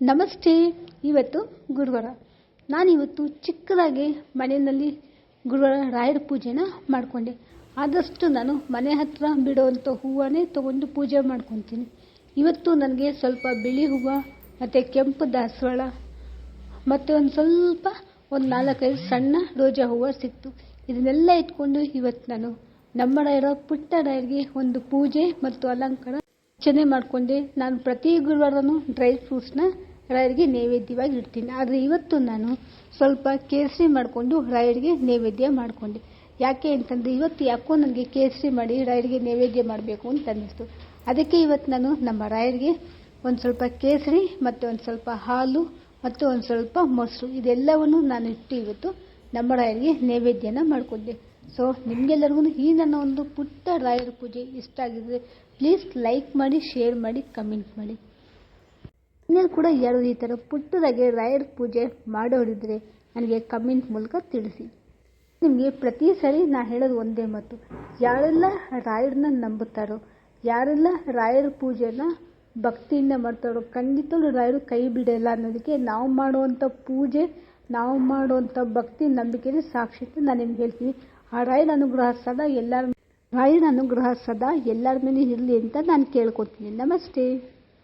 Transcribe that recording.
ನಮಸ್ತೆ, ಇವತ್ತು ಗುರುವಾರ. ನಾನಿವತ್ತು ಚಿಕ್ಕದಾಗಿ ಮನೆಯಲ್ಲಿ ಗುರುವಾರ ರಾಯರ ಪೂಜೆನ ಮಾಡಿಕೊಂಡೆ. ಆದಷ್ಟು ನಾನು ಮನೆ ಹತ್ತಿರ ಬಿಡುವಂಥ ಹೂವನ್ನೇ ತೊಗೊಂಡು ಪೂಜೆ ಮಾಡ್ಕೊತೀನಿ. ಇವತ್ತು ನನಗೆ ಸ್ವಲ್ಪ ಬಿಳಿ ಹೂವು, ಮತ್ತು ಕೆಂಪು ದಾಸವಾಳ, ಮತ್ತು ಒಂದು ಸ್ವಲ್ಪ ಒಂದು ನಾಲ್ಕೈದು ಸಣ್ಣ ರೋಜಾ ಹೂವು ಸಿಕ್ತು. ಇದನ್ನೆಲ್ಲ ಇಟ್ಕೊಂಡು ಇವತ್ತು ನಾನು ನಮ್ಮ ರಾಯರ ಪುಟ್ಟ ರಾಯರಿಗೆ ಒಂದು ಪೂಜೆ ಮತ್ತು ಅಲಂಕಾರ ಅರ್ಚನೆ ಮಾಡಿಕೊಂಡೆ. ನಾನು ಪ್ರತಿ ಗುರುವಾರನು ಡ್ರೈ ಫ್ರೂಟ್ಸ್ನ ರಾಯರಿಗೆ ನೈವೇದ್ಯವಾಗಿ ಇಡ್ತೀನಿ. ಆದರೆ ಇವತ್ತು ನಾನು ಸ್ವಲ್ಪ ಕೇಸರಿ ಮಾಡಿಕೊಂಡು ರಾಯರಿಗೆ ನೈವೇದ್ಯ ಮಾಡಿಕೊಂಡೆ. ಯಾಕೆ ಅಂತಂದರೆ ಇವತ್ತು ಯಾಕೋ ನನಗೆ ಕೇಸರಿ ಮಾಡಿ ರಾಯರಿಗೆ ನೈವೇದ್ಯ ಮಾಡಬೇಕು ಅಂತ ಅನ್ನಿಸ್ತು. ಅದಕ್ಕೆ ಇವತ್ತು ನಾನು ನಮ್ಮ ರಾಯರಿಗೆ ಒಂದು ಸ್ವಲ್ಪ ಕೇಸರಿ ಮತ್ತು ಒಂದು ಸ್ವಲ್ಪ ಹಾಲು ಮತ್ತು ಒಂದು ಸ್ವಲ್ಪ ಮೊಸರು ಇದೆಲ್ಲವನ್ನು ನಾನು ಇಟ್ಟು ಇವತ್ತು ನಮ್ಮ ರಾಯರಿಗೆ ನೈವೇದ್ಯನ ಮಾಡಿಕೊಂಡೆ. ಸೊ ನಿಮಗೆಲ್ಲರಿಗೂ ಈ ನನ್ನ ಒಂದು ಪುಟ್ಟ ರಾಯರ ಪೂಜೆ ಇಷ್ಟ ಆಗಿದ್ರೆ ಪ್ಲೀಸ್ ಲೈಕ್ ಮಾಡಿ ಶೇರ್ ಮಾಡಿ ಕಮೆಂಟ್ ಮಾಡಿ. ಇನ್ನೇನು ಕೂಡ ಯಾರು ಈ ಥರ ಪುಟ್ಟದಾಗೆ ರಾಯರ ಪೂಜೆ ಮಾಡೋರಿದ್ರೆ ನನಗೆ ಕಮೆಂಟ್ ಮೂಲಕ ತಿಳಿಸಿ. ನಿಮಗೆ ಪ್ರತಿ ಸರಿ ನಾನು ಹೇಳೋದು ಒಂದೇ ಮಾತು. ಯಾರೆಲ್ಲ ರಾಯರನ್ನ ನಂಬುತ್ತಾರೋ, ಯಾರೆಲ್ಲ ರಾಯರ ಪೂಜೆನ ಭಕ್ತಿಯಿಂದ ಮಾಡ್ತಾರೋ ಖಂಡಿತವೂ ರಾಯರು ಕೈ ಬಿಡಲ್ಲ ಅನ್ನೋದಕ್ಕೆ ನಾವು ಮಾಡುವಂಥ ಪೂಜೆ, ನಾವು ಮಾಡುವಂಥ ಭಕ್ತಿ ನಂಬಿಕೆನೇ ಸಾಕ್ಷಿ ನಾನು ನಿಮ್ಗೆ ಹೇಳ್ತೀನಿ. ಆ ರೈಲ್ ಅನುಗ್ರಹ ಸದಾ ಎಲ್ಲರ ರೈಲ್ ಅನುಗ್ರಹ ಸದಾ ಎಲ್ಲರ ಮೇಲೆ ಇರಲಿ ಅಂತ ನಾನು ಕೇಳ್ಕೊತೀನಿ. ನಮಸ್ತೆ.